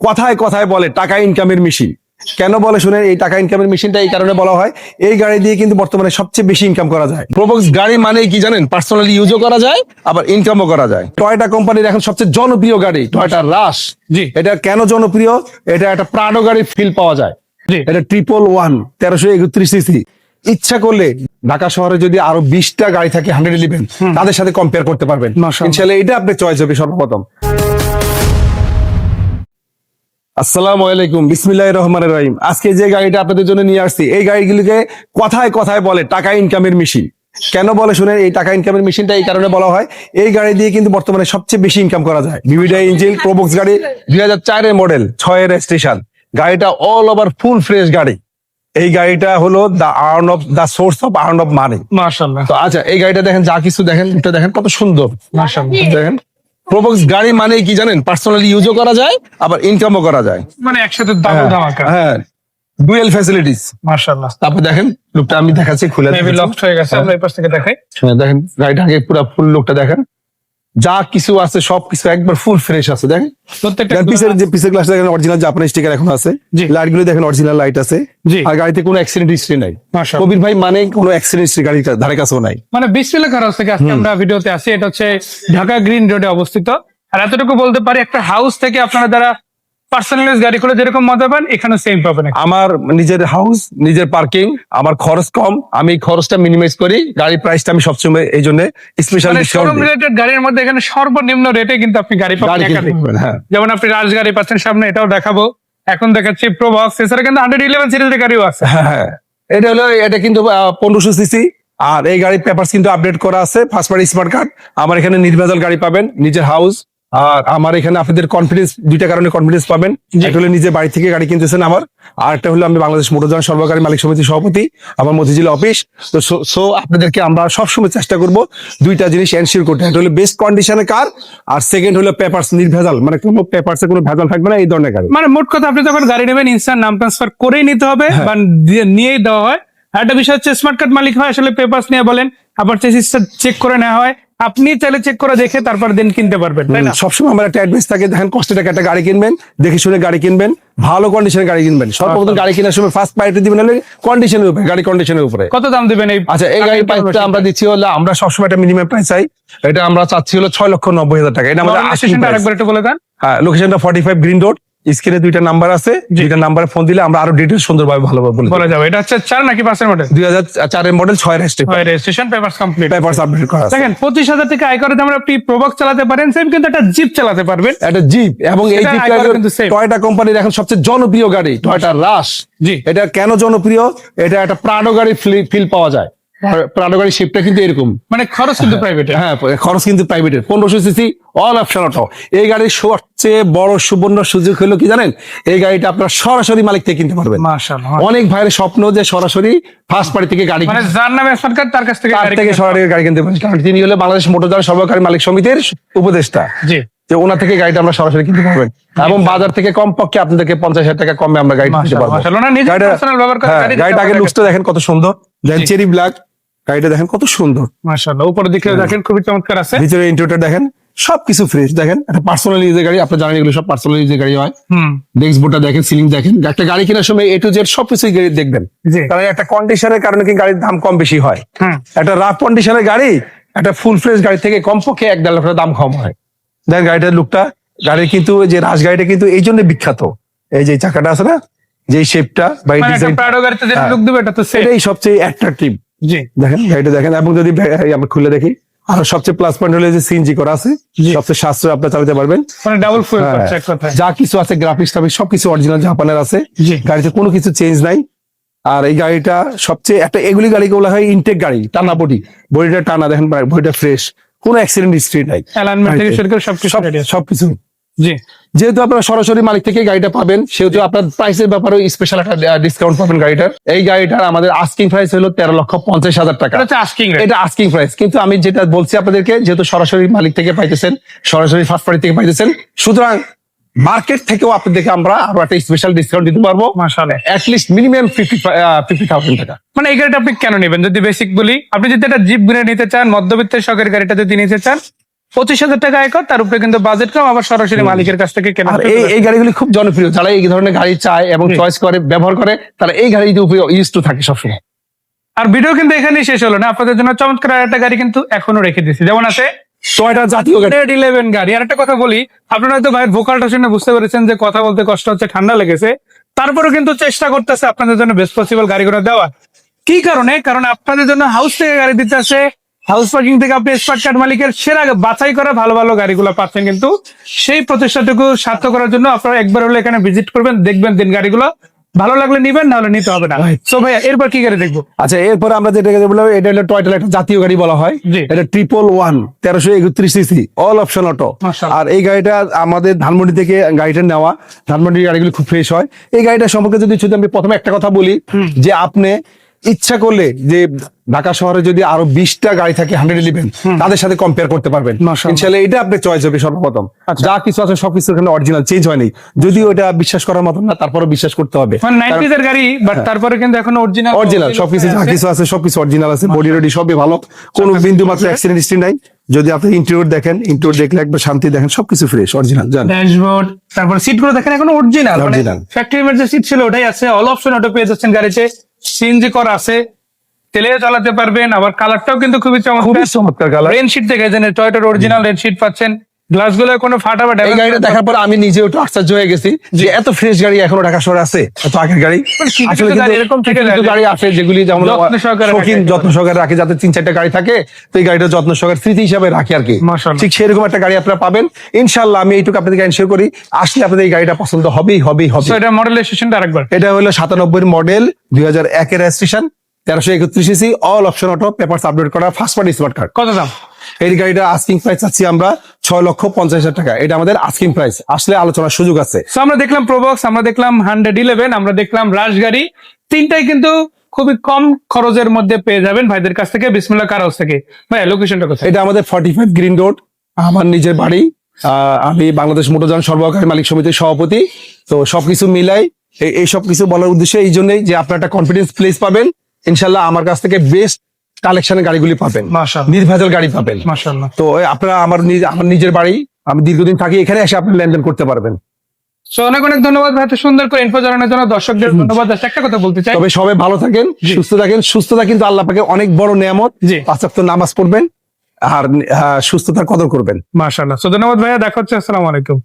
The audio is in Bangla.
কথায় কথায় বলে টাকা ইনকামের মেশিন কেন বলে শুনেন এই টাকা ইনকামের মেশিনটা এই কারণে বলা হয় এই গাড়ি দিয়ে কিন্তু বর্তমানে সবচেয়ে বেশি ইনকাম করা যায়। প্রবক্স গাড়ি মানে কি জানেন? পার্সোনালি ইউজও করা যায় আবার ইনকামও করা যায়। টয়টা কোম্পানির এখন সবচেয়ে জনপ্রিয় গাড়ি টয়টা রাশ জি। এটা কেন জনপ্রিয়? এটা একটা প্রাণো গাড়ির ফিল পাওয়া যায়। এটা ট্রিপল ওয়ান তেরোশো একত্রিশ সিসি ইচ্ছা করলে ঢাকা শহরে যদি আরও বিশটা গাড়ি থাকে হান্ড্রেড ইলেভেন তাদের সাথে কম্পেয়ার করতে পারবেন। ইনশাল্লাহ এটা আপনি চয়েস হবে সর্বপ্রথম। আসসালামু আলাইকুম বিসমিল্লাহ রহমান রহিম। আজকে যে গাড়িটা আপনাদের জন্য নিয়ে আসছি এই গাড়িগুলিকে কথায় কথায় বলে টাকা ইনকামের মেশিন কেন বলে শুনে এই টাকা ইনকামের মেশিনটা এই কারণে বলা হয় এই গাড়ি দিয়ে কিন্তু বর্তমানে সবচেয়ে বেশি ইনকাম করা যায়। ভিভিডা ইঞ্জিন প্রোবক্স গাড়ি দুই হাজার চারের মডেল ছয়ের স্টেশন গাড়িটা অল ওভার ফুল ফ্রেশ গাড়ি। এই গাড়িটা হলো the earn of the source of earn of money মাশাআল্লাহ। তো আচ্ছা এই গাড়িটা দেখেন যা কিছু দেখেন এটা দেখেন কত সুন্দর। মাশাআল্লাহ। দেখেন প্রোবক্স গাড়ি মানে কি জানেন? পার্সোনালি ইউজও করা যায় আবার ইনকামও করা যায়। মানে একসাথে দাম ধামাকা হ্যাঁ ডুয়েল ফ্যাসিলিটিস মাশাআল্লাহ। তারপর দেখেন লোকটা আমি দেখাচ্ছি খুলে মেবি লক হয়ে গেছে আমরা এই পাশ থেকে দেখাই। হ্যাঁ, দেখেন গাড়িটাকে পুরো ফুল লোকটা দেখেন। যা কিছু আছে সব কিছু একবার ফুল ফ্রেশ আছে দেখেন? প্রত্যেকটা পিসের যে পিসের গ্লাস দেখেন অরিজিনাল জাপানি স্টিকার এখন আছে। লাইটগুলো দেখেন অরিজিনাল লাইট আছে। আর গাড়িতে কোনো অ্যাক্সিডেন্ট হিস্ট্রি নাই। কবির ভাই মানে কোনো অ্যাক্সিডেন্ট হিস্ট্রি গাড়ির ধারে কাছেও নাই। মানে বিশ্বলা খারাপ থেকে আজকে আমরা ভিডিওতে আসি। এটা হচ্ছে ঢাকা গ্রিন রোডে অবস্থিত। আর এতটুকু বলতে পারি একটা হাউস থেকে আপনারা যারা পার্সোনালাইজ গাড়ি করে যেরকম মজা পান এখানে সেম পাবেন আমার নিজের হাউস নিজের পার্কিং আমার খরচ কম আমি খরচটা মিনিমাইজ করি গাড়ির প্রাইসটা আমি সবসময় এই জন্য স্পেশাল শোরুম রিলেটেড গাড়ির মধ্যে এখানে সর্বনিম্ন রেটে কিন্তু আপনি গাড়ি পাবেন গাড়ি হ্যাঁ। যেমন আপনি রাজগাড়ি পাচ্ছেন সামনে এটাও দেখাবো। এখন দেখাচ্ছি প্রোবক্স এছাড়া কিন্তু হান্ড্রেড ইলেভেন সিরিজের গাড়িও আছে। হ্যাঁ হ্যাঁ। এটা হলো এটা কিন্তু পনেরোশো সিসি আর এই গাড়ির পেপার কিন্তু আপডেট করা আছে ফার্স্ট পার্টি স্মার্ট কার্ড আমার এখানে নির্ভেজাল গাড়ি পাবেন নিজের হাউস আর আমার এখানে আপনাদের কনফিডেন্স দুইটা কারণে কনফিডেন্স পাবেন। একটা হলো নিজে বাড়ি থেকে গাড়ি কিনতেছেন আমার আর একটা হলো আমি বাংলাদেশ মোটরযান সর্বকারী মালিক সমিতির সভাপতি আমার মতিঝিল অফিস তো সো আপনাদেরকে আমরা সবসময় চেষ্টা করব দুইটা জিনিস এনশিওর করতে। একটা হলো বেস্ট কন্ডিশনে কার আর সেকেন্ড হলো পেপারস নির্ভেজাল। মানে কোনো পেপারসে কোনো ভেজাল থাকবে না এই ধরনের গাড়ি। মানে মোট কথা আপনি যখন গাড়ি নেবেন ইনস্ট্যান্ট নাম ট্রান্সফার করেই নিতে হবে হ্যাঁ। বা নিয়েই দেওয়া হয়। আর একটা বিষয় হচ্ছে স্মার্ট কার্ড মালিক হয় আসলে পেপারস নিয়ে বলেন। আবার চেসিসটা চেক করে নেওয়া হয়। আপনি চাইলে চেক করে দেখে তারপর দিন কিনতে পারবেন তাই না? সবসময় আমার একটা অ্যাডভাইস থাকে দেখেন কষ্ট টাকা একটা গাড়ি কিনবেন দেখে শুনে গাড়ি কিনবেন ভালো কন্ডিশনের গাড়ি কিনবেন। সর্বপ্রথম গাড়ি কেনার সময় ফার্স্ট প্রায়োরিটি দিবেন হলে কন্ডিশনের উপরে গাড়ি কন্ডিশনের উপরে। কত দাম দিবেন এই আচ্ছা এই গাড়ির প্রাইসটা আমরা দিচ্ছি হলো আমরা সবসময় একটা মিনিমাম প্রাইস চাই এটা আমরা চাচ্ছি হলো ছয় লক্ষ নব্বই হাজার টাকা। এটা আমাদের price। আরেকবার একটু বলে দেন। হ্যাঁ লোকেশনটা ফর্টি ফাইভ গ্রিন রোড স্ক্রিনে দুইটা নাম্বার আছে দুইটা নাম্বারে ফোন দিলে আমরা আরও ডিটেলস সুন্দরভাবে ভালোভাবে বলে বলা যাবে। এটা হচ্ছে চার নাকি পাঁচের মডেল দুই হাজার চারের মডেল ছয় রেস্টে registration papers complete paper update করা আছে। দেখেন পঁচিশ হাজার থেকে আয় করে আমরা আপনি প্রবক্স চালাতে পারেন সেম কিন্তু একটা জিপ চালাতে পারবেন। একটা জিপ এবং এই জিপটা। টয়টা কোম্পানির এখন সবচেয়ে জনপ্রিয় গাড়ি টয়টা রাশ জি। এটা কেন জনপ্রিয়? এটা একটা প্রাণো গাড়ি ফিল পাওয়া যায়। আর প্রাণো শেপটা কিন্তু এরকম। মানে খরচ কিন্তু প্রাইভেটে হ্যাঁ খরচ কিন্তু প্রাইভেটের পনেরোশো সিসি অল অপশন অটো এই গাড়ির সবচেয়ে বড় সুবর্ণ সুযোগ হলো কি জানেন? এই গাড়িটা আপনার সরাসরি মালিক থেকে কিনতে পারবেন। অনেক ভাইয়ের স্বপ্ন যে সরাসরি ফার্স্ট পার্টি থেকে গাড়ি মানে যার নামে স্মার্ট কার্ড তার কাছ থেকে তার গাড়ি থেকে কিনতে সরাসরি গাড়ি কিনতে পারেন কারণ তিনি হলে বাংলাদেশ মোটরযান সর্বকারী মালিক সমিতির উপদেষ্টা। জি। যে ওনার থেকে গাড়িটা আমরা সরাসরি কিনতে পারবেন। এবং বাজার থেকে কম পক্ষে আপনাদেরকে পঞ্চাশ হাজার টাকা কমে আমরা গাড়ি কিনতে পারব। গাড়িটা- হ্যাঁ, আগে লুকসটা দেখেন কত সুন্দর। চেরি ব্ল্যাক গাড়িটা দেখেন কত সুন্দর। মাশাআল্লাহ উপরের দিকে দেখেন খুবই চমৎকার আছে। ভিতরে ইন্টেরিয়রটা দেখেন সবকিছু ফ্রেশ দেখেন একটা পার্সোনাল ইউজের গাড়ি আপনি জানেন এগুলো সব পার্সোনাল ইউজের গাড়ি হয়। হুম। ডেস্ক বোর্ডটা দেখেন সিলিং দেখেন একটা গাড়ি কেনার সময় এ টু জেড সবকিছু দেখবেন। জি। কারণ একটা কন্ডিশনের কারণে কি গাড়ির দাম কম বেশি হয়? একটা রাফ কন্ডিশনের গাড়ি একটা ফুল ফ্রেশ গাড়ি থেকে কমপক্ষে এক দেড় লাখ টাকা দাম কম হয়। দেখেন গাড়িটার লুকটা গাড়ির কিন্তু যে রাজ গাড়িটা কিন্তু এই জন্য বিখ্যাত। এই যে চাকাটা আছে না যে শেপটা বা মানে ডিজাইন প্রাডো গাড়িতে যেটা হ্যাঁ। লুক দিবে এটা তো সেম এটাই সবচেয়ে অ্যাট্রাকটিভ জি দেখেন গাড়িটা দেখেন এবং যদি আমরা খুলে দেখি আর সবচেয়ে প্লাস পয়েন্ট হলো যে সিএনজি করা আছে সবচেয়ে সাশ্রয় আপনার চালাতে পারবেন। মানে ডাবল ফুয়েল হ্যাঁ। এক কথায়। যা কিছু আছে গ্রাফিক্স টাফিক্স সবকিছু অরিজিনাল জাপানের আছে। গাড়িতে কোনো কিছু চেঞ্জ নাই। আর এই গাড়িটা সবচেয়ে একটা এগুলি গাড়িকে বলা হয় ইনটেক গাড়ি টানা বডি বডিটা টানা দেখেন বডিটা ফ্রেশ কোনো অ্যাক্সিডেন্ট হিস্ট্রি নাই। অ্যালাইনমেন্ট থেকে শুরু করে সবকিছু। জি। যেহেতু আপনারা সরাসরি মালিক থেকে গাড়িটা পাবেন সেহেতু আপনার প্রাইসের ব্যাপারে স্পেশাল একটা ডিসকাউন্ট পাবেন গাড়িটার। এই গাড়িটার আমাদের আস্কিং প্রাইস হলো তেরো লক্ষ পঞ্চাশ হাজার টাকা। এটা আস্কিং প্রাইস কিন্তু আমি যেটা বলছি আপনাদেরকে যেহেতু সরাসরি মালিক থেকে পাইতেছেন সরাসরি ফার্স্ট পার্টি থেকে পাইতেছেন সুতরাং মার্কেট থেকেও আপনাদেরকে আমরা আরও একটা স্পেশাল ডিসকাউন্ট দিতে পারব। At least minimum fifty fifty thousand টাকা। মানে এই গাড়িটা আপনি কেন নেবেন? যদি বেসিক বলি আপনি যদি একটা জিপ কিনে নিতে চান মধ্যবিত্তের শখের গাড়িটা যদি নিতে চান পঁচিশ হাজার টাকা আয় কর তার উপরে কিন্তু বাজেট কম আবার সরাসরি মালিকের কাছ থেকে কেনা এই এই গাড়িগুলি খুব জনপ্রিয়। যারা এই ধরনের গাড়ি চায় এবং চয়েস করে ব্যবহার করে তারা এই গাড়িতে উপরে ইউজ টু থাকে সবসময়। আর ভিডিও কিন্তু এখানেই শেষ হলো না। আপনাদের জন্য চমৎকার একটা গাড়ি কিন্তু এখনও রেখে দিয়েছি। যেমন আছে টয়টা জাতীয় গাড়ি। ইলেভেন গাড়ি। আর একটা কথা বলি আপনারা হয়তো ভাইয়ের ভোকালটা শুনে বুঝতে পেরেছেন যে কথা বলতে কষ্ট হচ্ছে ঠান্ডা লেগেছে। তারপরেও কিন্তু চেষ্টা করতেছে আপনাদের জন্য বেস্ট পসিবল গাড়িগুলো দেওয়া কি কারণে? কারণ আপনাদের জন্য হাউস থেকে গাড়ি দিতে আসে হাউস পার্কিং থেকে আপনি স্মার্ট কার্ড মালিকের সেরা বাছাই করা ভালো ভালো গাড়িগুলো পাচ্ছেন কিন্তু সেই প্রচেষ্টাটুকু সার্থ করার জন্য আপনারা একবার হলে এখানে ভিজিট করবেন দেখবেন দিন গাড়িগুলো। ভালো লাগলে নিবেন না হলে নিতে হবে না। সো ভাইয়া এরপর কি গাড়ি দেখব? আচ্ছা এরপর আমরা যেটা বললাম এটা হলো টয়টার একটা জাতীয় গাড়ি বলা হয়। এটা ট্রিপল ওয়ান তেরোশো একত্রিশ সিসি অল অপশন অটো আর এই গাড়িটা আমাদের ধানমন্ডি থেকে গাড়িটা নেওয়া ধানমন্ডির গাড়িগুলো খুব ফ্রেশ হয়। এই গাড়িটা সম্পর্কে যদি শুধু আমি প্রথমে একটা কথা বলি যে আপনি ইচ্ছা করলে যে ঢাকা শহরে যদি আরও বিশটা গাড়ি থাকে হান্ড্রেড ইলেভেন তাদের সাথে কম্পেয়ার করতে পারবেন। ইনশাল্লাহ এটা আপনার চয়েস হবে সর্বপ্রথম। যা কিছু আছে সবকিছু এখানে অরিজিনাল চেঞ্জ হয়নি। যদিও এটা বিশ্বাস করার মতন না তারপরে বিশ্বাস করতে হবে। এর গাড়ি বাট তারপরে কিন্তু এখন অরিজিনাল অরিজিনাল সবকিছু যা কিছু আছে সবকিছু অরিজিনাল আছে বডি রেডি সবই ভালো। কোনো বিন্দু মাত্র অ্যাক্সিডেন্ট হিস্ট্রি নাই। যদি আপনি ইন্টেরিয়র দেখেন ইন্টেরিয়র দেখলে একবার শান্তি দেখেন সবকিছু ফ্রেশ অরিজিনাল জান। ড্যাশবোর্ড তারপর সিটগুলো দেখেন এখন অরিজিনাল ফ্যাক্টরি মেড যে সিট ছিল ওটাই আছে। অল অপশন অটো পেয়ে যাচ্ছেন গাড়িতে। সিএনজি করা আছে। তেলে চালাতে পারবেন আবার কালারটাও কিন্তু খুবই খুবই চমৎকার কালার রেন শিট দেখে যেন টয়টার অরিজিনাল রেন শিট পাচ্ছেন। গ্লাসগুলো কোনো ফাটা বা এই গাড়িটা দেখার পর আমি নিজেও একটু আশ্চর্য হয়ে গেছি যে এত ফ্রেশ গাড়ি এখনও ঢাকা শহরে আছে এত আগের গাড়ি। মানে আসলে কিন্তু এরকম থেকে গাড়ি আছে যেগুলি যেমন শৌখিন যত্ন সহকারে রাখে যাতে তিন চারটা গাড়ি থাকে তো এই গাড়িটা যত্ন সহকারে স্মৃতি হিসাবে রাখি আর কি। ঠিক সেরকম একটা গাড়ি আপনারা পাবেন। ইনশাল্লাহ আমি এইটুকু আপনাদেরকে এনশিওর করি। আসলে আপনাদের এই গাড়িটা পছন্দ হবেই হবেই হবে এটা মডেল স্টেশনটা আরেকবার। এটা হলো সাতানব্বই মডেল দুই হাজার একের রেজিস্ট্রেশন তেরোশো একত্রিশ C all option auto paper update করা ফার্স্ট পার্টি স্মার্ট কার্ড কত দাম? এই গাড়িটা আস্কিং প্রাইস চাচ্ছি আমরা ছয় লক্ষ পঞ্চাশ হাজার টাকা। এটা আমাদের আস্কিং প্রাইস আসলে আলোচনার সুযোগ আছে। তো আমরা দেখলাম প্রবক্স আমরা দেখলাম হান্ড্রেড ইলেভেন আমরা দেখলাম রাশ গাড়ি। তিনটাই কিন্তু খুবই কম খরচের মধ্যে পেয়ে যাবেন ভাইদের কাছ থেকে। বিসমুল্লাহ কার হাউস থেকে? ভাই লোকেশনটা কোথায়? এটা আমাদের ফর্টি ফাইভ গ্রিন রোড আমার নিজের বাড়ি। আহ, আমি বাংলাদেশ মোটরযান সরবরাহকারী মালিক সমিতির সভাপতি। তো সবকিছু মিলাই এই- এই সব কিছু বলার উদ্দেশ্য এই জন্যই যে আপনার একটা কনফিডেন্স প্লেস পাবেন। ইনশাল্লাহ আমার কাছ থেকে বেস্ট কালেকশনের গাড়িগুলি পাবেন। নির্ভেজাল গাড়ি পাবেন। তো আপনারা আমার আমার নিজের বাড়ি আমি দীর্ঘদিন থাকি এখানে এসে আপনি লেনদেন করতে পারবেন। অনেক অনেক ধন্যবাদ ভাই সুন্দর করে ইনফো জানানোর জন্য। দর্শকদের ধন্যবাদ। একটা কথা বলতে চাই। তবে সবাই ভালো থাকেন সুস্থ থাকেন। সুস্থতা কিন্তু আল্লাহ পাকে অনেক বড় নিয়ামত। জি। পাঁচ নামাজ পড়বেন আর সুস্থতার কদর করবেন। মাশাআল্লাহ। ধন্যবাদ ভাইয়া দেখা হচ্ছে আসসালামু আলাইকুম।